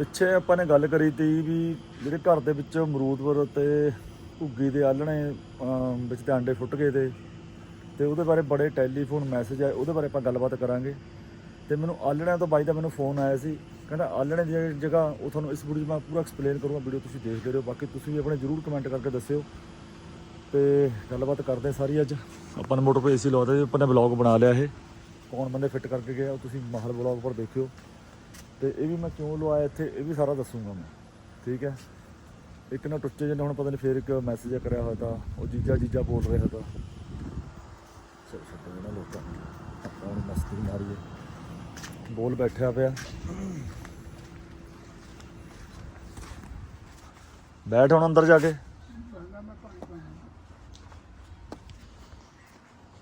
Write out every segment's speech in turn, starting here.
ਪਿੱਛੇ ਆਪਾਂ ਨੇ ਗੱਲ ਕਰੀ ਤੀ ਵੀ ਜਿਹੜੇ ਘਰ ਦੇ ਵਿੱਚ ਅਮਰੂਦਪੁਰ ਤੇ ਘੁੱਗੀ ਦੇ ਆਲਣੇ ਵਿੱਚ ਤੇ ਆਂਡੇ ਫੁੱਟ ਗਏ ਤੇ ਤੇ ਉਹਦੇ ਬਾਰੇ ਬੜੇ ਟੈਲੀਫੋਨ ਮੈਸੇਜ ਆਏ, ਉਹਦੇ ਬਾਰੇ ਆਪਾਂ ਗੱਲਬਾਤ ਕਰਾਂਗੇ। ਤੇ ਮੈਨੂੰ ਆਲਣਿਆਂ ਤੋਂ ਬਾਈ ਦਾ ਮੈਨੂੰ ਫੋਨ ਆਇਆ ਸੀ, ਕਹਿੰਦਾ ਆਲਣੇ ਦੀ ਜਗ੍ਹਾ, ਉਹ ਤੁਹਾਨੂੰ ਇਸ ਵੀਡੀਓ 'ਚ ਮੈਂ ਪੂਰਾ ਐਕਸਪਲੇਨ ਕਰੂੰਗਾ, ਵੀਡੀਓ ਤੁਸੀਂ ਦੇਖਦੇ ਰਹੋ ਬਾਕੀ ਤੁਸੀਂ ਵੀ ਆਪਣੇ ਜਰੂਰ ਕਮੈਂਟ ਕਰਕੇ ਦੱਸਿਓ। ਤੇ ਗੱਲਬਾਤ ਕਰਦੇ ਸਾਰੀ ਅੱਜ। ਆਪਾਂ ਨੇ ਮੋਟਰ 'ਤੇ ਏਸੀ ਲਵਾਤਾ ਜੀ ਆਪਾਂ ਨੇ ਬਲੌਗ ਬਣਾ ਲਿਆ ਇਹ। ਕੌਣ ਬੰਦੇ ਫਿੱਟ ਕਰਕੇ ਗਏ ਉਹ ਤੁਸੀਂ ਮਾਹਲ ਬਲੌਗ ਪਰ ਦੇਖਿਓ। ਤੇ ਇਹ ਵੀ ਮੈਂ ਕਿਉਂ ਲਵਾਇਆ ਇੱਥੇ? ਇਹ ਵੀ ਸਾਰਾ ਦੱਸੂਗਾ ਮੈਂ। ਠੀਕ ਹੈ? ਇੱਕ ਨਾ ਟੁੱਟੇ ਜਿਹੇ ਹੁਣ ਪਤਾ ਨਹੀਂ ਫੇਰ ਇੱਕ ਮੈਸੇਜ ਕਰਿਆ ਹੋਇਆ ਤਾਂ। ਉਹ ਜੀਜਾ ਜੀਜਾ ਬੋਲ ਰਿਹਾ ਤਾਂ। ਚਲ ਛੱਡੋ ਇਹਨਾਂ ਲੋਕਾਂ ਨੂੰ। ਆਪਾਂ ਨੂੰ ਮਸਤੀ ਮਾਰੀਏ। ਬੋਲ ਬੈਠਿਆ ਪਿਆ। ਬੈਠ ਹੁਣ ਅੰਦਰ ਜਾ ਕੇ।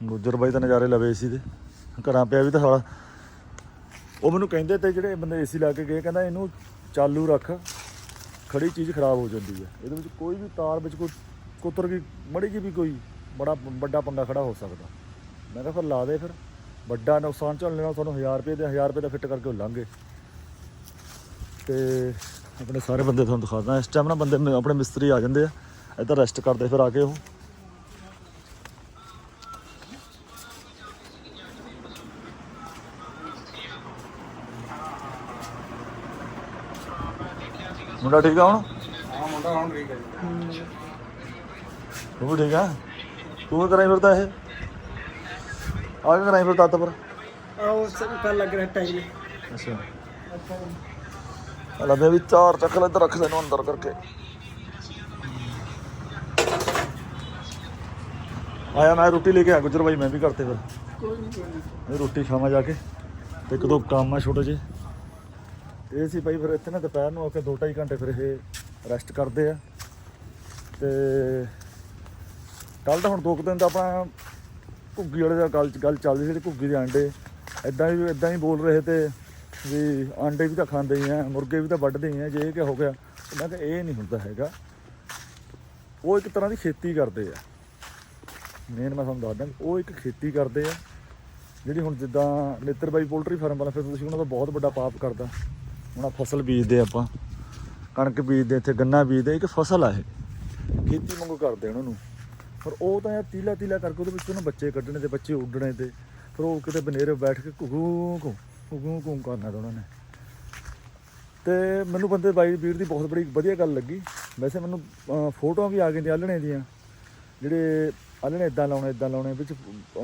ਗੁੱਜਰ ਬਾਈ ਤਾਂ ਨਜ਼ਾਰੇ ਲਵੇ ਸੀ ਦੇ ਘਰਾਂ ਪਿਆ ਵੀ ਤਾਂ ਸਾਲਾ। ਉਹ ਮੈਨੂੰ ਕਹਿੰਦੇ ਤੇ ਜਿਹੜੇ ਬੰਦੇ ਏਸੀ ਲਾ ਕੇ ਗਏ, ਕਹਿੰਦਾ ਇਹਨੂੰ ਚਾਲੂ ਰੱਖ, ਖੜੀ ਚੀਜ਼ ਖਰਾਬ ਹੋ ਜਾਂਦੀ ਹੈ। ਇਹਦੇ ਵਿੱਚ ਕੋਈ ਵੀ ਤਾਰ ਵਿੱਚ ਕੋਈ ਕੁੱਤਰ ਗਈ ਮੜੀ ਜੀ ਵੀ ਕੋਈ ਬੜਾ ਵੱਡਾ ਪੰਗਾ ਖੜਾ ਹੋ ਸਕਦਾ। ਮੈਂ ਕਿਹਾ ਫਿਰ ਲਾ ਦੇ ਫਿਰ। ਵੱਡਾ ਨੁਕਸਾਨ ਝੱਲਣ ਨਾਲ ਤੁਹਾਨੂੰ 1000 ਰੁਪਏ ਦੇ 1000 ਰੁਪਏ ਦਾ ਫਿੱਟ ਕਰਕੇ ਉਹ ਲਾਂਗੇ। ਤੇ ਆਪਣੇ ਸਾਰੇ ਬੰਦੇ ਤੁਹਾਨੂੰ ਦਿਖਾਦਾ ਇਸ ਟਾਈਮ ਨਾ ਬੰਦੇ, ਆਪਣੇ ਮਿਸਤਰੀ ਆ ਜਾਂਦੇ ਆ। ਇੱਧਰ ਰੈਸਟ ਕਰਦੇ ਫਿਰ ਆ ਕੇ ਉਹ। ਮੁੰਡਾ ਠੀਕ ਆ ਹੁਣ? ਹਾਂ ਮੁੰਡਾ ਹੁਣ ਠੀਕ ਹੈ ਜੀ। ਤੂੰ ਵੀ ਠੀਕ ਆ? ਤੂੰ ਕਰਾਈ ਫਿਰਦਾ ਇਹ? ਆ ਕੇ ਕਰਾਈ ਫਿਰਦਾ ਤੱਤ ਪਰ? ਆਹ ਸਭ ਕੱਲ ਲੱਗ ਰਿਹਾ ਟਾਈਮ ਅੱਛਾ। ਹਲਾ ਮੈਂ ਵੀ ਚਾਰ ਚੱਕ ਲੈ ਤੇ ਰੱਖ ਦੇ ਨੂੰ ਅੰਦਰ ਕਰਕੇ। ਆਇਆ ਮੈਂ ਰੋਟੀ ਲੈ ਕੇ ਆ ਗੁਜਰ ਬਾਈ ਮੈਂ ਵੀ ਕਰਤੇ ਫਿਰ। ਕੋਈ ਨਹੀਂ ਰੋਟੀ ਖਾਵਾਂ ਜਾ ਕੇ। ਤੇ ਇੱਕ ਦੋ ਕੰਮ ਆ ਛੋਟੇ ਜਿਹੇ। ਇਹ ਸੀ ਭਾਈ ਫਿਰ ਇੱਥੇ ਨਾ ਦੁਪਹਿਰ ਨੂੰ ਆ ਕੇ 2.5 ਘੰਟੇ ਫਿਰ ਇਹ ਰੈਸਟ ਕਰਦੇ ਆ। ਤੇ ਕੱਲ ਤਾਂ ਹੁਣ ਦੋ ਕੁ ਦਿਨ ਦਾ ਆਪਣਾ ਘੁੱਗੀ ਵਾਲੇ ਦਾ ਗੱਲ ਗੱਲ ਚੱਲਦੀ ਸੀ ਜਿਹੜੀ ਘੁੱਗੀ ਦੇ ਆਂਡੇ ਐਦਾਂ ਹੀ ਐਦਾਂ ਹੀ ਬੋਲ ਰਹੇ ਤੇ ਵੀ ਆਂਡੇ ਵੀ ਤਾਂ ਖਾਂਦੇ ਹੀ ਆ, ਮੁਰਗੇ ਵੀ ਤਾਂ ਵੱਢਦੇ ਹੀ ਆ, ਜੇ ਇਹ ਕੀ ਹੋ ਗਿਆ। ਮੈਂ ਕਿਹਾ ਇਹ ਨਹੀਂ ਹੁੰਦਾ ਹੈਗਾ। ਉਹ ਇੱਕ ਤਰ੍ਹਾਂ ਦੀ ਖੇਤੀ ਕਰਦੇ ਆ। ਮੇਨ ਮੈਂ ਤੁਹਾਨੂੰ ਦੱਸਦਾ ਉਹ ਇੱਕ ਖੇਤੀ ਕਰਦੇ ਆ। ਜਿਹੜੀ ਹੁਣ ਜਿੱਦਾਂ ਨੇਤਰ ਬਾਈ ਪੋਲਟਰੀ ਫਾਰਮ ਵਾਲਾ ਫਿਰ ਤੁਸੀਂ ਉਹਨਾਂ ਦਾ ਬਹੁਤ ਵੱਡਾ ਪਾਪ ਕਰਦਾ। ਹੁਣ ਆਹ ਫਸਲ ਬੀਜਦੇ ਆਪਾਂ। ਕਣਕ ਬੀਜਦੇ, ਇੱਥੇ ਗੰਨਾ ਬੀਜਦੇ, ਇੱਕ ਫਸਲ ਆ ਇਹ। ਖੇਤੀ ਵਾਂਗੂ ਕਰਦੇ ਉਹਨਾਂ ਨੂੰ। ਪਰ ਉਹ ਤਾਂ ਯਾਰ ਤੀਲਾ ਤੀਲਾ ਕਰਕੇ ਉਹਦੇ ਵਿੱਚ ਉਹਨਾਂ ਬੱਚੇ ਕੱਢਣੇ ਤੇ ਬੱਚੇ ਉੱਡਣੇ ਤੇ, ਫਿਰ ਉਹ ਕਿਤੇ ਬਨੇਰੇ ਬੈਠ ਕੇ ਘੁਗੂ ਘੁ ਘੁਗੂ ਘੁ ਕਰਨਾ ਤਾਂ ਉਹਨਾਂ ਨੇ। ਤੇ ਮੈਨੂੰ ਬੰਦੇ ਬਾਈ ਵੀਰ ਦੀ ਬਹੁਤ ਬੜੀ ਵਧੀਆ ਗੱਲ ਲੱਗੀ। ਵੈਸੇ ਮੈਨੂੰ ਫੋਟੋਆਂ ਵੀ ਆ ਗਈਆਂ ਆਲਣੇ ਦੀਆਂ। ਜਿਹੜੇ ਆਲਣੇ ਇਦਾਂ ਲਾਉਣੇ ਇਦਾਂ ਲਾਉਣੇ, ਵਿੱਚ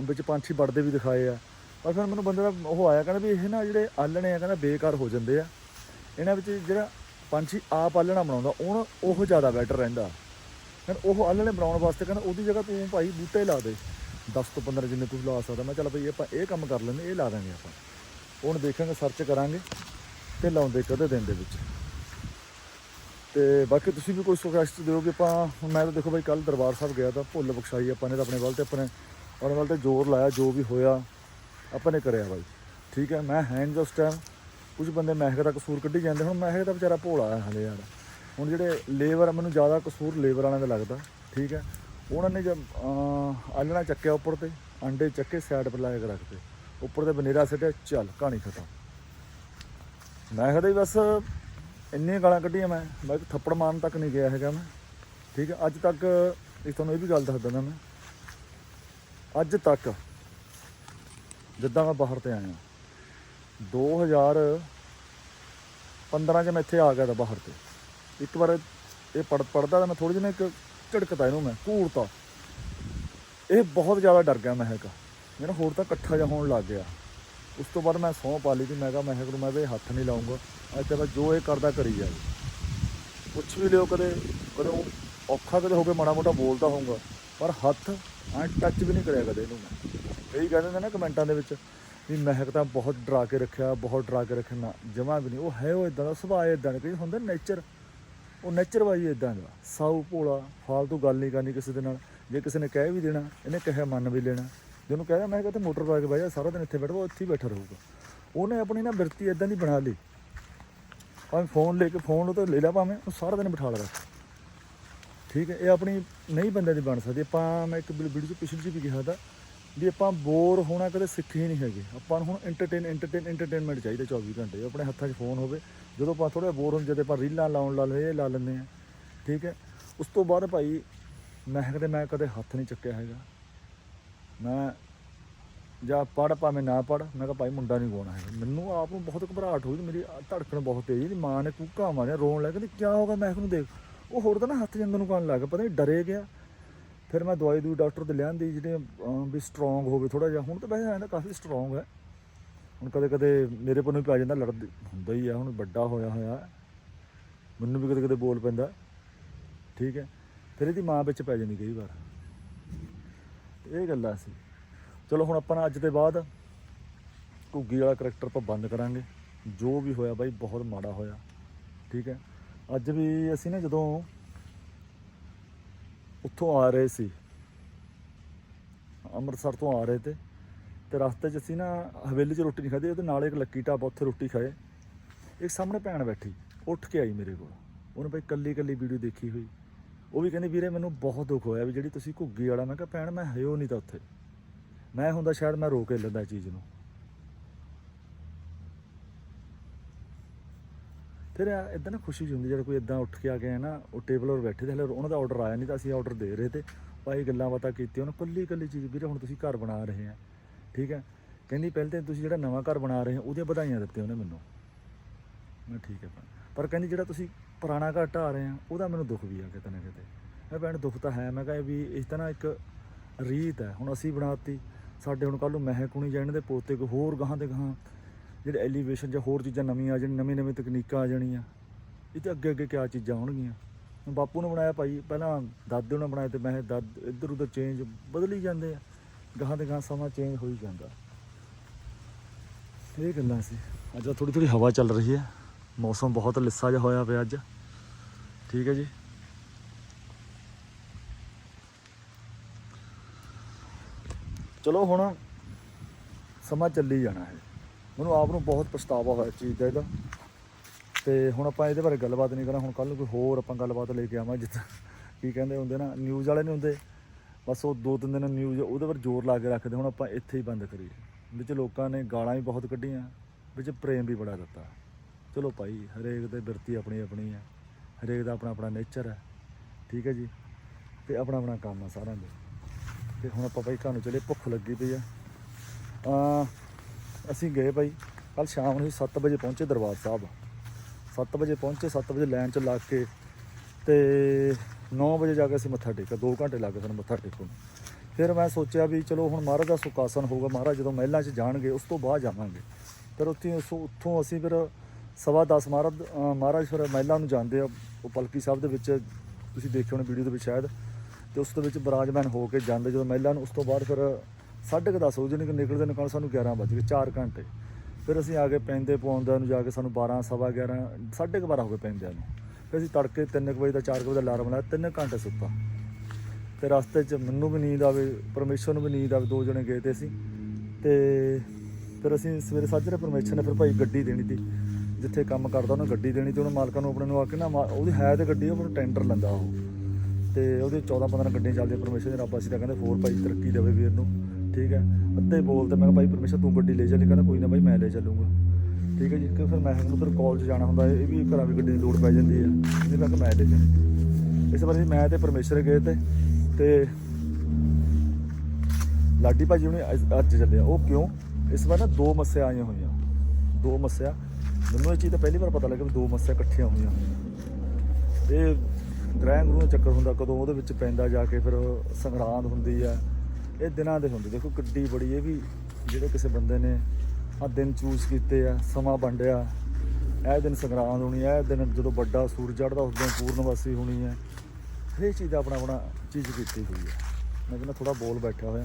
ਵਿੱਚ ਪੰਛੀ ਵੜਦੇ ਵੀ ਦਿਖਾਏ ਆ। ਪਰ ਫਿਰ ਮੈਨੂੰ ਬੰਦੇ ਦਾ ਉਹ ਆਇਆ, ਕਹਿੰਦਾ ਵੀ ਇਹ ਨਾ ਜਿਹੜੇ ਆਲਣੇ ਆ, ਕਹਿੰਦਾ ਬੇਕਾਰ ਹੋ ਜਾਂਦੇ ਆ। ਇਹਨਾਂ ਵਿੱਚ ਜਿਹੜਾ ਪੰਛੀ ਆਪ ਆਲਣਾ ਬਣਾਉਂਦਾ ਉਹ ਉਹ ਜ਼ਿਆਦਾ ਬੈਟਰ ਰਹਿੰਦਾ। ਕਹਿੰਦਾ ਉਹ ਆਲਣੇ ਬਣਾਉਣ ਵਾਸਤੇ ਕਹਿੰਦਾ, ਉਹਦੀ ਜਗ੍ਹਾ ਤੂੰ ਭਾਈ ਬੂਟੇ ਲਾ ਦੇ। 10 ਤੋਂ 15 ਜਿੰਨੇ ਤੂੰ ਲਾ ਸਕਦਾ। ਮੈਂ ਚੱਲ ਭਾਈ ਆਪਾਂ ਇਹ ਕੰਮ ਕਰ ਲੈਂਦੇ, ਇਹ ਲਾ ਦਾਂਗੇ ਆਪਾਂ। ਹੁਣ ਦੇਖਾਂਗੇ ਸਰਚ ਕਰਾਂਗੇ ਤੇ ਲਾਉਂਦੇ ਕਦੇ ਦਿਨ ਦੇ ਵਿੱਚ। ਤੇ ਬਾਕੀ ਤੁਸੀਂ ਵੀ ਕੋਈ ਸੁਜੈਸਟ ਦਿਓ ਕਿ ਆਪਾਂ, ਹੁਣ ਮੈਂ ਤਾਂ ਦੇਖੋ ਭਾਈ ਕੱਲ ਦਰਬਾਰ ਸਾਹਿਬ ਗਿਆ ਤਾਂ ਭੁੱਲ ਬਖਸ਼ਾਈ ਆਪਾਂ ਨੇ ਤਾਂ ਆਪਣੇ ਵੱਲ ਤੇ ਆਪਣੇ ਆਪਣੇ ਵੱਲ ਤੇ ਜ਼ੋਰ ਲਾਇਆ, ਜੋ ਵੀ ਹੋਇਆ, ਆਪਾਂ ਨੇ ਕਰਿਆ ਬਾਈ। ਠੀਕ ਹੈ, ਮੈਂ ਹੈਂਡ ਉਸ ਟਾਈਮ ਕੁਝ ਬੰਦੇ ਮਹਿਕ ਦਾ ਕਸੂਰ ਕੱਢੀ ਜਾਂਦੇ ਹੁਣ ਮਹਿਕ ਦਾ ਵਿਚਾਰਾ ਭੋਲਾ ਹੈ ਹਲੇ ਯਾਰ। ਹੁਣ ਜਿਹੜੇ ਲੇਬਰ ਮੈਨੂੰ ਜ਼ਿਆਦਾ ਕਸੂਰ ਲੇਬਰ ਵਾਲਿਆਂ ਦਾ ਲੱਗਦਾ, ਠੀਕ ਹੈ। ਉਹਨਾਂ ਨੇ ਜਦ ਆਲਣਾ ਚੱਕਿਆ ਉੱਪਰ ਤੇ, ਅੰਡੇ ਚੱਕੇ ਸਾਈਡ ਪਰ ਲਾਇਆ ਕੇ ਰੱਖਤੇ ਉੱਪਰ ਤੇ ਬਨੇਰਾ ਸਿੱਟਿਆ, ਚੱਲ ਕਹਾਣੀ ਖਤਮ। ਮੈਂ ਕਹਦਾ ਬਸ ਇੰਨੀਆਂ ਗਾਲਾਂ ਕੱਢੀਆਂ ਮੈਂ। ਮੈਂ ਥੱਪੜ ਮਾਰਨ ਤੱਕ ਨਹੀਂ ਗਿਆ ਹੈਗਾ ਮੈਂ। ਠੀਕ ਹੈ, ਅੱਜ ਤੱਕ ਇਹ ਤੁਹਾਨੂੰ ਇਹ ਵੀ ਗੱਲ ਦੱਸ ਦਿੰਦਾ ਮੈਂ। ਅੱਜ ਤੱਕ, ਜਿੱਦਾਂ ਮੈਂ ਬਾਹਰ ਤੇ ਆਇਆ। 2015 ਚ ਮੈਂ ਇੱਥੇ ਆ ਗਿਆ ਤਾਂ ਬਾਹਰ ਤੇ। ਇੱਕ ਵਾਰ ਇਹ ਪੜ ਪੜਦਾ ਤਾਂ ਮੈਂ ਥੋੜੀ ਜਿਹੀ ਨਾ ਇੱਕ ਝੜਕਤਾ ਇਹਨੂੰ ਮੈਂ, ਘੂਰਤਾ। ਇਹ ਬਹੁਤ ਜ਼ਿਆਦਾ ਡਰ ਗਿਆ ਮਹਿਕ। ਮੇਰਾ ਹੋਰ ਤਾਂ ਇਕੱਠਾ ਜਿਹਾ ਹੋਣ ਲੱਗ ਗਿਆ। ਉਸ ਤੋਂ ਬਾਅਦ ਮੈਂ ਸਹੁੰ ਪਾ ਲਈ ਕਿ ਮੈਂ ਕਿਹਾ ਮਹਿਕ ਨੂੰ ਮੈਂ ਵੀ ਹੱਥ ਨਹੀਂ ਲਾਉਂਗਾ ਅੱਜ ਤੱਕ ਜੋ ਇਹ ਕਰਦਾ ਕਰੀ ਜਾਵੇ ਪੁੱਛ ਵੀ ਲਿਓ ਕਦੇ ਕਦੇ ਔਖਾ ਕਦੇ ਹੋ ਕੇ ਮਾੜਾ ਮੋਟਾ ਬੋਲਦਾ ਹੋਊਗਾ। ਪਰ ਹੱਥ ਐ ਟੱਚ ਵੀ ਨਹੀਂ ਕਰਿਆ ਕਦੇ ਇਹਨੂੰ ਮੈਂ। ਇਹੀ ਕਹਿੰਦੇ ਨੇ ਨਾ ਕਮੈਂਟਾਂ ਦੇ ਵਿੱਚ ਵੀ ਮਹਿਕ ਤਾਂ ਬਹੁਤ ਡਰਾ ਕੇ ਰੱਖਿਆ, ਬਹੁਤ ਡਰਾ ਕੇ ਰੱਖਿਆ, ਨਾ, ਜਮਾ ਵੀ ਨਹੀਂ। ਉਹ ਹੈ ਉਹ ਇਦਾਂ ਦਾ, ਸੁਭਾਅ ਇਦਾਂ ਦਾ, ਕਈ ਹੁੰਦਾ ਨੇਚਰ ਉਹ ਨੇਚਰ ਵਾਈ ਇਦਾਂ ਦਾ। ਸਾਊ ਭੋਲਾ, ਫਾਲਤੂ ਗੱਲ ਨਹੀਂ ਕਰਨੀ ਕਿਸੇ ਦੇ ਨਾਲ। ਜੇ ਕਿਸੇ ਨੇ ਕਹਿ ਵੀ ਦੇਣਾ, ਇਹਨੇ ਕਿਹਾ, ਮੰਨ ਵੀ ਲੈਣਾ। ਜਿਹਨੂੰ ਕਹਿ ਰਿਹਾ, ਮੈਂ ਕਿਹਾ ਤੇ ਮੋਟਰ ਪਾ ਕੇ ਬਹਿ ਜਾ, ਸਾਰਾ ਦਿਨ ਇੱਥੇ ਬੈਠਾ ਉਹ ਇੱਥੇ ਹੀ ਬੈਠਾ ਰਹੂਗਾ। ਉਹਨੇ ਆਪਣੀ ਨਾ ਬਿਰਤੀ ਇਦਾਂ ਦੀ ਬਣਾ ਲਈ। ਭਾਵੇਂ ਫੋਨ ਲੈ ਕੇ ਫੋਨ ਉਹ ਤਾਂ ਲੈ ਲਾ ਭਾਵੇਂ, ਉਹ ਸਾਰਾ ਦਿਨ ਬਿਠਾ ਲਾ ਠੀਕ ਹੈ, ਇਹ ਆਪਣੀ ਨਹੀਂ ਬੰਦੇ ਦੀ ਬਣ ਸਕਦੀ। ਆਪਾਂ, ਮੈਂ ਇੱਕ ਵੀਡੀਓ ਚ ਪਿਛਲੀ ਜੀ ਵੀ ਕਿਹਾ ਤਾਂ ਵੀ ਆਪਾਂ ਬੋਰ ਹੋਣਾ ਕਦੇ ਸਿੱਖੇ ਨਹੀਂ ਹੈਗੇ। ਆਪਾਂ ਨੂੰ ਹੁਣ ਐਂਟਰਟੇਨ ਐਂਟਰਟੇਨ ਐਂਟਰਟੇਨਮੈਂਟ ਚਾਹੀਦਾ 24 ਘੰਟੇ, ਆਪਣੇ ਹੱਥਾਂ 'ਚ ਫੋਨ ਹੋਵੇ। ਜਦੋਂ ਆਪਾਂ ਥੋੜਾ ਬੋਰ ਹੁੰਦੇ ਜਦੋਂ ਆਪਾਂ ਰੀਲਾਂ ਲਾਉਣ ਲਾ ਲਏ ਇਹ ਲਾ ਲੈਂਦੇ ਆ। ਠੀਕ ਹੈ? ਉਸ ਤੋਂ ਬਾਅਦ ਭਾਈ, ਮੈਂ ਕਦੇ ਮੈਂ ਕਦੇ ਹੱਥ ਨਹੀਂ ਚੱਕਿਆ ਹੈਗਾ। ਮੈਂ ਜਾਂ ਪੜ ਭਾਵੇਂ ਨਾ ਪੜ ਮੈਂ ਕਿਹਾ ਭਾਈ ਮੁੰਡਾ ਨਹੀਂ ਗਾਉਣਾ ਹੈਗਾ। ਮੈਨੂੰ ਆਪ ਨੂੰ ਬਹੁਤ ਘਬਰਾਹਟ ਹੋਈ, ਮੇਰੀ ਧੜਕਣ ਬਹੁਤ ਤੇਜ਼ ਦੀ ਮਾਂ ਨੇ ਕੂਕਾ ਮਾਰਿਆ, ਰੋਣ ਲੱਗ ਕਹਿੰਦੀ ਕੀ ਹੋ ਗਿਆ? ਮੈਂ ਕਿਹਾ ਨੂੰ ਦੇਖ। ਉਹ ਹੋਰ ਤਾਂ ਨਾ ਹੱਥ ਜੰਗ ਨੂੰ ਕਰਨ ਲੱਗ ਪਤਾ ਨਹੀਂ ਡਰੇ ਗਿਆ। ਫਿਰ ਮੈਂ ਦਵਾਈ ਦੂਈ ਡਾਕਟਰ ਦੇ ਲਿਆਂਦੀ ਜਿਹੜੇ ਵੀ ਸਟਰੋਂਗ ਹੋਵੇ ਥੋੜਾ ਜਿਹਾ। ਹੁਣ ਤਾਂ ਵੈਸੇ ਐਂ ਤਾਂ ਕਾਫੀ ਸਟਰੋਂਗ ਹੈ। ਹੁਣ ਕਦੇ ਕਦੇ ਮੇਰੇ ਕੋਲ ਵੀ ਪੈ ਜਾਂਦਾ ਲੜ ਹੁੰਦਾ ਹੀ ਆ, ਹੁਣ ਵੱਡਾ ਹੋਇਆ ਹੋਇਆ। ਮੈਨੂੰ ਵੀ ਕਦੇ ਕਦੇ ਬੋਲ ਪੈਂਦਾ। ਠੀਕ ਹੈ। ਫਿਰ ਇਹਦੀ ਮਾਂ ਵਿੱਚ ਪੈ ਜਾਂਦੀ ਕਈ ਵਾਰ। ਇਹ ਗੱਲਾਂ ਸੀ। ਚਲੋ ਹੁਣ ਆਪਾਂ ਅੱਜ ਦੇ ਬਾਅਦ ਘੁੱਗੀ ਵਾਲਾ ਕਰੈਕਟਰ ਆਪਾਂ ਬੰਦ ਕਰਾਂਗੇ। ਜੋ ਵੀ ਹੋਇਆ ਬਾਈ, ਬਹੁਤ ਮਾੜਾ ਹੋਇਆ। ਠੀਕ ਹੈ। ਅੱਜ ਵੀ ਅਸੀਂ ਨਾ ਜਦੋਂ ਉੱਥੋਂ ਆ ਰਹੇ ਸੀ। ਅੰਮ੍ਰਿਤਸਰ ਤੋਂ ਆ ਰਹੇ ਤੇ। ਤੇ ਰਸਤੇ 'ਚ ਅਸੀਂ ਨਾ ਹਵੇਲੀ 'ਚ ਰੋਟੀ ਨਹੀਂ ਖਾਧੀ, ਉਹਦੇ ਨਾਲ ਇੱਕ ਲੱਕੀ ਢਾਬਾ ਉੱਥੇ ਰੋਟੀ ਖਾਏ। ਇੱਕ ਸਾਹਮਣੇ ਭੈਣ ਬੈਠੀ, ਉੱਠ ਕੇ ਆਈ ਮੇਰੇ ਕੋਲ। ਉਹਨੇ ਭਾਈ ਕੱਲੀ ਕੱਲੀ ਵੀਡੀਓ ਦੇਖੀ ਹੋਈ। ਉਹ ਵੀ ਕਹਿੰਦੀ, ਵੀਰੇ ਮੈਨੂੰ ਬਹੁਤ ਦੁੱਖ ਹੋਇਆ ਵੀ ਜਿਹੜੀ ਤੁਸੀਂ ਘੁੱਗੀ ਵਾਲਾ। ਮੈਂ ਕਿਹਾ, ਭੈਣ, ਮੈਂ ਹੈ ਨਹੀਂ ਤਾਂ ਉੱਥੇ। ਮੈਂ ਹੁੰਦਾ ਸ਼ਾਇਦ ਮੈਂ ਰੋ ਕੇ ਲੈਂਦਾ ਇਹ ਚੀਜ਼ ਨੂੰ। ਫਿਰ ਇਦਾਂ ਨਾ ਖੁਸ਼ੀ ਜਿਹੀ ਹੁੰਦੀ ਜਦੋਂ ਕੋਈ ਇਦਾਂ ਉੱਠ ਕੇ ਆ ਗਿਆ ਨਾ ਉਹ ਟੇਬਲ 'ਤੇ ਬੈਠੇ ਤੇ ਹਲੇ ਉਹਨਾਂ ਦਾ ਆਰਡਰ ਆਇਆ ਨਹੀਂ ਤਾਂ ਅਸੀਂ ਆਰਡਰ ਦੇ ਰਹੇ ਤੇ ਭਾਈ ਗੱਲਾਂ ਬਾਤਾਂ ਕੀਤੀਆਂ, ਉਹਨੇ ਕੱਲੀ ਕੱਲੀ ਚੀਜ਼, ਵੀਰੇ ਹੁਣ ਤੁਸੀਂ ਘਰ ਬਣਾ ਰਹੇ ਆ, ਠੀਕ ਹੈ? ਕਹਿੰਦੀ ਪਹਿਲੇ ਤਾਂ ਤੁਸੀਂ ਜਿਹੜਾ ਨਵਾਂ ਘਰ ਬਣਾ ਰਹੇ ਹੋ, ਉਹਦੀਆਂ ਵਧਾਈਆਂ ਦਿੱਤੀਆਂ ਉਹਨੇ ਮੈਨੂੰ। ਮੈਂ ਠੀਕ ਹੈ ਭੈਣ। ਪਰ ਕਹਿੰਦੀ ਜਿਹੜਾ ਤੁਸੀਂ ਪੁਰਾਣਾ ਘਰ ਢਾਹ ਰਹੇ ਆ, ਉਹਦਾ ਮੈਨੂੰ ਦੁੱਖ ਵੀ ਆ ਕਿਤੇ ਨਾ ਕਿਤੇ। ਮੈਂ ਭੈਣ, ਦੁੱਖ ਤਾਂ ਹੈ, ਮੈਂ ਕਿਹਾ ਵੀ ਇਸ ਤਰ੍ਹਾਂ ਇੱਕ ਰੀਤ ਹੈ। ਹੁਣ ਅਸੀਂ ਬਣਾਤੀ, ਸਾਡੇ ਹੁਣ ਕੱਲ ਨੂੰ ਮਹਿਕੂਣੀ ਜਾਣ ਦੇ ਪੋਤੇ ਕੋ ਹੋਰ ਗਾਹਾਂ ਦੇ ਗਾਹਾਂ ਜਿਹੜੇ ਐਲੀਵੇਸ਼ਨ ਜਾਂ ਹੋਰ ਚੀਜ਼ਾਂ ਨਵੀਆਂ ਆ ਜਾਣ ਨਵੀਂ ਨਵੀਂ ਤਕਨੀਕਾਂ ਆ ਜਾਣੀਆਂ। ਇਹ ਤੇ ਅੱਗੇ ਅੱਗੇ ਕਿਆ ਚੀਜ਼ਾਂ ਹੋਣਗੀਆਂ? ਬਾਪੂ ਨੇ ਬਣਾਇਆ ਭਾਈ, ਪਹਿਲਾਂ ਦਾਦੇ ਨੇ ਬਣਾਇਆ ਤੇ ਮੈਂ ਦਦ ਇੱਧਰ ਉੱਧਰ ਚੇਂਜ ਬਦਲੀ ਜਾਂਦੇ ਆ। ਗਾਹਾਂ ਦੇ ਗਾਹਾਂ ਸਮਾਂ ਚੇਂਜ ਹੋਈ ਜਾਂਦਾ। ਇਹ ਗੱਲਾਂ ਸੀ। ਅੱਜ ਥੋੜੀ ਥੋੜੀ ਹਵਾ ਚੱਲ ਰਹੀ ਹੈ ਮੌਸਮ ਬਹੁਤ ਲਿੱਸਾ ਜਿਹਾ ਹੋਇਆ ਪਿਆ ਅੱਜ। ਠੀਕ ਹੈ ਜੀ? ਚਲੋ ਹੁਣ ਸਮਾਂ ਚੱਲੀ ਜਾਣਾ ਹੈ। ਮੈਨੂੰ ਆਪ ਨੂੰ ਬਹੁਤ ਪਛਤਾਵਾ ਹੋਇਆ ਇਸ ਚੀਜ਼ ਦਾ ਇਹਦਾ। ਤੇ ਹੁਣ ਆਪਾਂ ਇਹਦੇ ਬਾਰੇ ਗੱਲਬਾਤ ਨਹੀਂ ਕਰਾਂ ਹੁਣ ਕੱਲ ਨੂੰ ਕੋਈ ਹੋਰ ਆਪਾਂ ਗੱਲਬਾਤ ਲੈ ਕੇ ਆਵਾਂ ਜਿੱਦਾਂ ਕੀ ਕਹਿੰਦੇ ਹੁੰਦੇ ਨਾ ਨਿਊਜ਼ ਵਾਲੇ ਨਹੀਂ ਹੁੰਦੇ। ਬਸ ਉਹ ਦੋ ਤਿੰਨ ਦਿਨ ਨਿਊਜ਼ ਉਹਦੇ ਪਰ ਜ਼ੋਰ ਲਾ ਕੇ ਰੱਖਦੇ, ਹੁਣ ਆਪਾਂ ਇੱਥੇ ਹੀ ਬੰਦ ਕਰੀਏ। ਵਿੱਚ ਲੋਕਾਂ ਨੇ ਗਾਲਾਂ ਵੀ ਬਹੁਤ ਕੱਢੀਆਂ, ਵਿੱਚ ਪ੍ਰੇਮ ਵੀ ਬੜਾ ਦਿੱਤਾ। ਚਲੋ ਭਾਈ, ਹਰੇਕ ਦੇ ਬਿਰਤੀ ਆਪਣੀ ਆਪਣੀ ਹੈ ਹਰੇਕ ਦਾ ਆਪਣਾ ਆਪਣਾ ਨੇਚਰ ਹੈ ਠੀਕ ਹੈ ਜੀ? ਤੇ ਆਪਣਾ ਆਪਣਾ ਕੰਮ ਆ ਸਾਰਿਆਂ ਦੇ। ਤੇ ਹੁਣ ਆਪਾਂ ਭਾਈ ਘਰ ਨੂੰ ਚਲੇ ਭੁੱਖ ਲੱਗੀ ਪਈ ਆ। ਆ ਅਸੀਂ ਗਏ ਭਾਈ ਕੱਲ ਸ਼ਾਮ ਨੂੰ 7 ਵਜੇ ਪਹੁੰਚੇ ਦਰਬਾਰ ਸਾਹਿਬ। 7 ਵਜੇ ਪਹੁੰਚੇ 7 ਵਜੇ ਲਾਈਨ 'ਚ ਲੱਗ ਕੇ ਤੇ 9 ਵਜੇ ਜਾ ਕੇ ਅਸੀਂ ਮੱਥਾ ਟੇਕਿਆ 2 ਘੰਟੇ ਲੱਗ ਗਏ ਸਾਨੂੰ ਮੱਥਾ ਟੇਕਣ ਨੂੰ। ਫਿਰ ਮੈਂ ਸੋਚਿਆ ਵੀ ਚਲੋ ਹੁਣ ਮਹਾਰਾਜ ਦਾ ਸੁਕਾਸਨ ਹੋਊਗਾ, ਮਹਾਰਾਜ ਜਦੋਂ ਮਹਿਲਾਂ 'ਚ ਜਾਣਗੇ, ਉਸ ਤੋਂ ਬਾਅਦ ਜਾਵਾਂਗੇ। ਫਿਰ ਉੱਥੇ ਉਸ- ਉੱਥੋਂ ਅਸੀਂ ਫਿਰ ਸਵਾ 10 ਮਹਾਰਾਜ ਮਹਾਰਾਜ ਫਿਰ ਮਹਿਲਾਂ ਨੂੰ ਜਾਂਦੇ ਆ, ਉਹ ਪਲਕੀ ਸਾਹਿਬ ਦੇ ਵਿੱਚ, ਤੁਸੀਂ ਦੇਖਿਓ ਨੇ ਵੀਡੀਓ ਦੇ ਵਿੱਚ ਸ਼ਾਇਦ, ਤੇ ਉਸ ਦੇ ਵਿੱਚ ਬਰਾਜਮਾਨ ਹੋ ਕੇ ਜਾਂਦੇ, ਜਦੋਂ ਮਹਿਲਾਂ ਨੂੰ, ਉਸ ਤੋਂ ਬਾਅਦ ਫਿਰ ਸਾਢੇ ਕੁ ਦਸ ਹੋ ਜਾਣੀ ਕਿ ਨਿਕਲਦੇ ਨਿਕਲ ਸਾਨੂੰ 11 ਵੱਜ ਗਏ 4 ਘੰਟੇ। ਫਿਰ ਅਸੀਂ ਆ ਕੇ ਪੈਂਦੇ ਪਵਾਉਂਦਿਆਂ ਨੂੰ ਜਾ ਕੇ ਸਾਨੂੰ 12 ਸਵਾ 11 ਸਾਢੇ ਕੁ 12 ਹੋ ਗਏ ਪੈਂਦਿਆਂ ਨੂੰ। ਫਿਰ ਅਸੀਂ ਤੜਕੇ 3 ਵਜੇ ਦਾ 4 ਵਜੇ ਦਾ ਅਲਾਰਮ ਲਾਇਆ 3 ਘੰਟੇ ਸੁੱਤਾ। ਤੇ ਰਸਤੇ 'ਚ ਮੈਨੂੰ ਵੀ ਨੀਂਦ ਆਵੇ ਪਰਮੇਸ਼ਰ ਨੂੰ ਵੀ ਨੀਂਦ ਆਵੇ, ਦੋ ਜਣੇ ਗਏ ਤੇ ਅਸੀਂ। ਤੇ ਫਿਰ ਅਸੀਂ ਸਵੇਰੇ ਸਾਜਰੇ ਪਰਮੇਸ਼ਰ ਨੇ ਫਿਰ ਭਾਈ ਗੱਡੀ ਦੇਣੀ ਤੀ। ਜਿੱਥੇ ਕੰਮ ਕਰਦਾ ਉਹਨੂੰ ਗੱਡੀ ਦੇਣੀ ਤੇ, ਉਹਨਾਂ ਮਾਲਕਾਂ ਨੂੰ ਆਪਣੇ ਨੂੰ ਆ ਕੇ ਨਾ, ਮਾ- ਉਹਦੀ ਹੈ ਤੇ ਗੱਡੀ, ਉਹ ਪਰ ਟੈਂਡਰ ਲੈਂਦਾ ਉਹ। ਤੇ ਉਹਦੇ 14 15 ਗੱਡੀਆਂ ਚੱਲਦੀਆਂ ਪਰਮੇਸ਼ਰ ਦੇ ਰੱਬ ਅਸੀਂ ਤਾਂ ਕਹਿੰਦੇ, ਹੋਰ ਭਾਈ ਤਰੱਕੀ ਦੇਵੇ ਵੀਰ ਨੂੰ। ਠੀਕ ਹੈ। ਅੱਧੇ ਬੋਲ ਤੇ ਮੈਂ ਕਿਹਾ ਭਾਈ ਪਰਮੇਸ਼ਰ ਤੂੰ ਗੱਡੀ ਲੈ ਚੱਲੀ ਕਹਿੰਦਾ ਕੋਈ ਨਾ ਭਾਈ ਮੈਂ ਲੈ ਚੱਲੂਗਾ। ਠੀਕ ਹੈ ਜੀ ਕਿ ਫਿਰ ਮੈਂ ਨੂੰ ਫਿਰ ਕਾਲਜ ਜਾਣਾ ਹੁੰਦਾ, ਇਹ ਵੀ ਘਰਾਂ ਵੀ ਗੱਡੀ ਦੀ ਲੋੜ ਪੈ ਜਾਂਦੀ ਹੈ। ਇਹਦੇ ਮੈਂ ਕਿਹਾ ਮੈਂ ਲੈ ਜਾਣੀ ਇਸ ਵਾਰੀ ਮੈਂ ਤੇ ਪਰਮੇਸ਼ਰ ਗਏ ਤੇ ਤੇ ਲਾਡੀ ਭਾਜੀ ਉਹਨੇ ਅੱਜ- ਅੱਜ ਚੱਲੇ ਉਹ ਕਿਉਂ? ਇਸ ਵਾਰ ਨਾ ਦੋ ਮੱਸਿਆ ਆਈਆਂ ਹੋਈਆਂ। ਦੋ ਮੱਸਿਆ। ਮੈਨੂੰ ਇਹ ਚੀਜ਼ ਤਾਂ ਪਹਿਲੀ ਵਾਰ ਪਤਾ ਲੱਗਿਆ ਵੀ ਦੋ ਮੱਸਿਆ ਇਕੱਠੀਆਂ ਹੋਈਆਂ। ਇਹ ਗ੍ਰਹਿ ਗੁਰੂ ਦਾ ਚੱਕਰ ਹੁੰਦਾ, ਕਦੋਂ ਉਹਦੇ ਵਿੱਚ ਪੈਂਦਾ ਜਾ ਕੇ ਫਿਰ ਸੰਗਰਾਂਦ ਹੁੰਦੀ ਆ। ਇਹ ਦਿਨਾਂ ਦੇ ਹੁੰਦੇ। ਦੇਖੋ ਕਿੱਡੀ ਬੜੀ ਇਹ ਵੀ ਜਿਹੜੇ ਕਿਸੇ ਬੰਦੇ ਨੇ ਆ ਦਿਨ ਚੂਜ਼ ਕੀਤੇ ਆ ਸਮਾਂ ਵੰਡਿਆ ਇਹ ਦਿਨ ਸੰਗਰਾਂਦ ਹੋਣੀ ਆ, ਇਹ ਦਿਨ ਜਦੋਂ ਵੱਡਾ ਸੂਰਜ ਚੜ੍ਹਦਾ ਉਸ ਦਿਨ ਪੂਰਨਵਾਸੀ ਹੋਣੀ ਹੈ ਹਰੇਕ ਚੀਜ਼ ਦਾ ਆਪਣਾ ਆਪਣਾ ਚੀਜ਼ ਕੀਤੀ ਹੋਈ ਹੈ ਮੈਂ ਕਹਿੰਦਾ ਥੋੜਾ ਬੋਲ ਬੈਠਾ ਹੋਇਆ।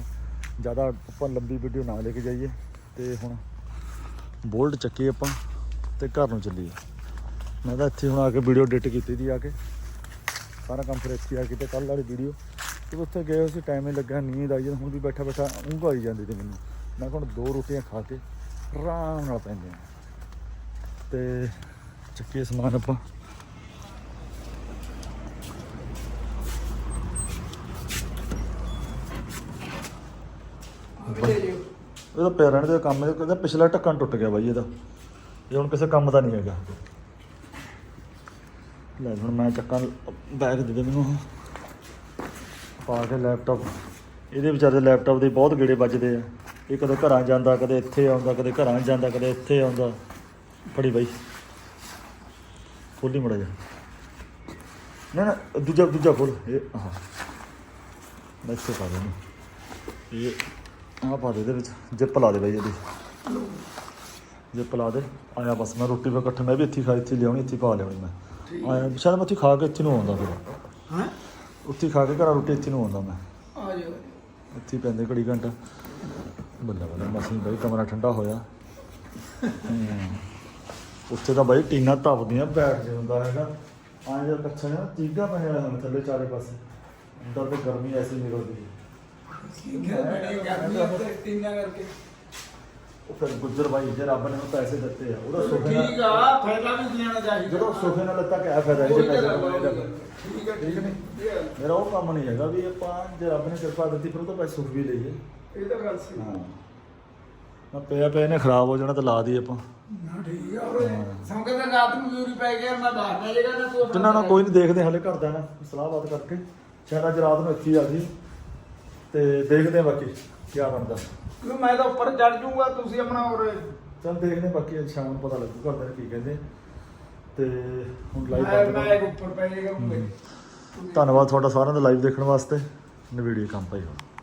ਜ਼ਿਆਦਾ ਆਪਾਂ ਲੰਬੀ ਵੀਡੀਓ ਨਾ ਲੈ ਕੇ ਜਾਈਏ। ਤੇ ਹੁਣ ਬੋਲਟ ਚੱਕੀ ਆਪਾਂ ਤੇ ਘਰ ਨੂੰ ਚੱਲੀਏ। ਮੈਂ ਤਾਂ ਇੱਥੇ ਹੁਣ ਆ ਕੇ ਵੀਡੀਓ ਐਡਿਟ ਕੀਤੀ ਦੀ ਆ ਕੇ। ਸਾਰਾ ਕੰਮ ਫਿਰ ਇੱਥੇ ਆ ਕੇ ਤੇ ਕੱਲ ਵਾਲੀ ਵੀਡੀਓ। ਤੇ ਉੱਥੇ ਗਏ ਸੀ, ਟਾਈਮ ਹੀ ਲੱਗਾ, ਨੀਂਦ ਆਈ ਜਾਂਦੀ ਹੁਣ ਵੀ ਬੈਠਾ ਬੈਠਾ ਉਂਘ ਆਈ ਜਾਂਦੀ ਤੇ ਮੈਨੂੰ। ਮੈਂ ਕਿਹਾ ਹੁਣ ਦੋ ਰੋਟੀਆਂ ਖਾ ਕੇ ਆਰਾਮ ਨਾਲ ਪੈਂਦੇ ਆ। ਤੇ ਚੱਕੀਏ ਸਮਾਨ ਆਪਾਂ। ਇਹਦਾ ਪਿਆ ਦੇ ਕੰਮ ਇਹ ਕਹਿੰਦਾ ਪਿਛਲਾ ਢੱਕਣ ਟੁੱਟ ਗਿਆ ਬਾਈ ਇਹਦਾ। ਇਹ ਹੁਣ ਕਿਸੇ ਕੰਮ ਦਾ ਨਹੀਂ ਹੈਗਾ। ਲੈ ਹੁਣ ਮੈਂ ਚੱਕਾਂ ਬੈਗ ਦੇ ਦੇ ਮੈਨੂੰ। ਪਾ ਕੇ ਲੈਪਟਾਪ। ਇਹਦੇ ਵਿਚਾਰੇ ਲੈਪਟਾਪ ਦੇ ਬਹੁਤ ਗੇੜੇ ਵੱਜਦੇ ਆ। ਇਹ ਕਦੇ ਘਰਾਂ ਜਾਂਦਾ ਕਦੇ ਇੱਥੇ ਆਉਂਦਾ ਕਦੇ ਘਰਾਂ ਜਾਂਦਾ ਕਦੇ ਇੱਥੇ ਆਉਂਦਾ। ਫੜੀ ਬਾਈ। ਖੋਲੀ ਮੜਾ ਜਾ ਨਾ ਨਾ ਦੂਜਾ ਦੂਜਾ ਖੋਲ। ਇਹ ਆਹ। ਮੈਂ ਇੱਥੇ ਪਾ ਦੇ ਇਹਨੂੰ। ਇਹ ਆਹ ਪਾ ਦੇ ਇਹਦੇ ਵਿੱਚ। ਜਿੱਪ ਲਾ ਦੇ ਬਾਈ ਇਹਦੀ। ਜਿੱਪ ਲਾ ਦੇ। ਆਇਆ ਬਸ ਮੈਂ ਰੋਟੀ ਵੇ ਇਕੱਠੇ ਮੈਂ ਵੀ ਇੱਥੇ ਹੀ ਖਾ ਇੱਥੇ ਹੀ ਲਿਆਉਣੀ ਇੱਥੇ ਹੀ ਪਾ ਲਿਆਉਣੀ ਮੈਂ। ਆਇਆ ਸ਼ਾਇਦ ਮੈਂ ਉੱਥੇ ਖਾ ਕੇ ਇੱਥੇ ਨੂੰ ਆਉਂਦਾ ਫਿਰ। ਹਾਂ? ਉੱਥੇ ਹੀ ਖਾ ਕੇ ਘਰਾਂ ਰੋਟੀ ਇੱਥੇ ਨੂੰ ਆਉਂਦਾ ਮੈਂ। ਆ ਜਾਓ। ਇੱਥੇ ਹੀ ਪੈਂਦੇ ਘੜੀ ਘੰਟਾ। ਬੱਲਾ ਬੱਲਾ ਮਸੀਂ ਬਾਈ ਕਮਰਾ ਠੰਡਾ ਹੋਇਆ। ਹਮ। ਉੱਥੇ ਤਾਂ ਬਾਈ ਟੀਨਾ ਤਪਦੀਆਂ ਬੈਠ ਜੇ ਹੁੰਦਾ ਹੈਗਾ। ਆਂ ਜਦ ਕੱਛਾ ਨਾ ਤੀਗਾ ਬਣਿਆ ਹੋਇਆ ਥੱਲੇ ਚਾਰੇ ਪਾਸੇ। ਅੰਦਰ ਤੇ ਗਰਮੀ ਐਸੀ ਨਿਕਲਦੀ। ਹੈ ਕਰਕੇ। ਉਹ ਫਿਰ ਗੁੱਜਰ ਬਾਈ ਜੇ ਰੱਬ ਨੇ ਉਹਨੂੰ ਪੈਸੇ ਦਿੱਤੇ ਆ ਉਹਦਾ ਸੁਖੇ ਨਾਲ ਠੀਕ ਆ ਫਾਇਦਾ ਵੀ ਲੈਣਾ ਚਾਹੀਦਾ। ਜਦੋਂ ਸੁਖੇ ਨਾਲ ਲੱਤਾ ਕਿਆ ਫਾਇਦਾ ਕੋਈ ਪੈਸੇ ਨਹੀਂ। ਠੀਕ ਹੈ ਠੀਕ ਨਹੀਂ? ਮੇਰਾ ਉਹ ਕੰਮ ਨਹੀਂ ਹੈਗਾ ਵੀ ਆਪਾਂ ਜੇ ਰੱਬ ਨੇ ਕਿਰਪਾ ਦਿੱਤੀ ਫਿਰ ਉਹ ਤਾਂ ਪੈਸੇ ਸੁਖ ਵੀ ਲਈਏ ਇਹ ਤਾਂ ਗੱਲ ਸਹੀ। ਹਾਂ। ਨਾ ਪਿਆ ਪਿਆ ਨੇ ਖਰਾਬ ਹੋ ਜਾਣਾ ਤਾਂ ਲਾ ਦੀ ਆਪਾਂ। ਨਾ ਠੀਕ ਆ ਉਹ ਸਮਕੇ ਤੇ ਰਾਤ ਨੂੰ ਜ਼ਰੂਰੀ ਪੈ ਗਿਆ ਮੈਂ ਬਾਹਰ ਨਾ ਤੂੰ ਆਪਣਾ। ਕਿੰਨਾ ਨਾ ਕੋਈ ਨਹੀਂ ਦੇਖਦੇ ਹਲੇ ਘਰ ਦਾ ਨਾ ਸਲਾਹ ਬਾਤ ਕਰਕੇ। ਸ਼ਾਇਦ ਅੱਜ ਰਾਤ ਨੂੰ ਇੱਥੇ ਆ ਜੀ। ਤੇ ਦੇਖਦੇ ਆ ਬਾਕੀ। ਕੀ ਬਣਦਾ? ਕਿਉਂ ਮੈਂ ਤਾਂ ਉੱਪਰ ਚੜ ਜਾਊਂਗਾ ਤੁਸੀਂ ਆਪਣਾ ਹੋਰ। ਚਲ ਦੇਖਦੇ ਬਾਕੀ ਅੱਜ ਸ਼ਾਮ ਨੂੰ ਪਤਾ ਲੱਗੂ ਘਰ ਦੇ ਕੀ ਕਹਿੰਦੇ। ਤੇ ਹੁਣ ਲਾਈਵ ਮੈਂ ਬੰਦ ਮੈਂ ਕਰੋ ਉੱਪਰ ਪੈ ਜਾਏਗਾ ਧੰਨਵਾਦ ਤੁਹਾਡਾ ਸਾਰਿਆਂ ਦਾ ਲਾਈਵ ਦੇਖਣ ਵਾਸਤੇ। ਨਵੀਡੀਓ ਕੰਮ ਭਾਈ ਹੁਣ।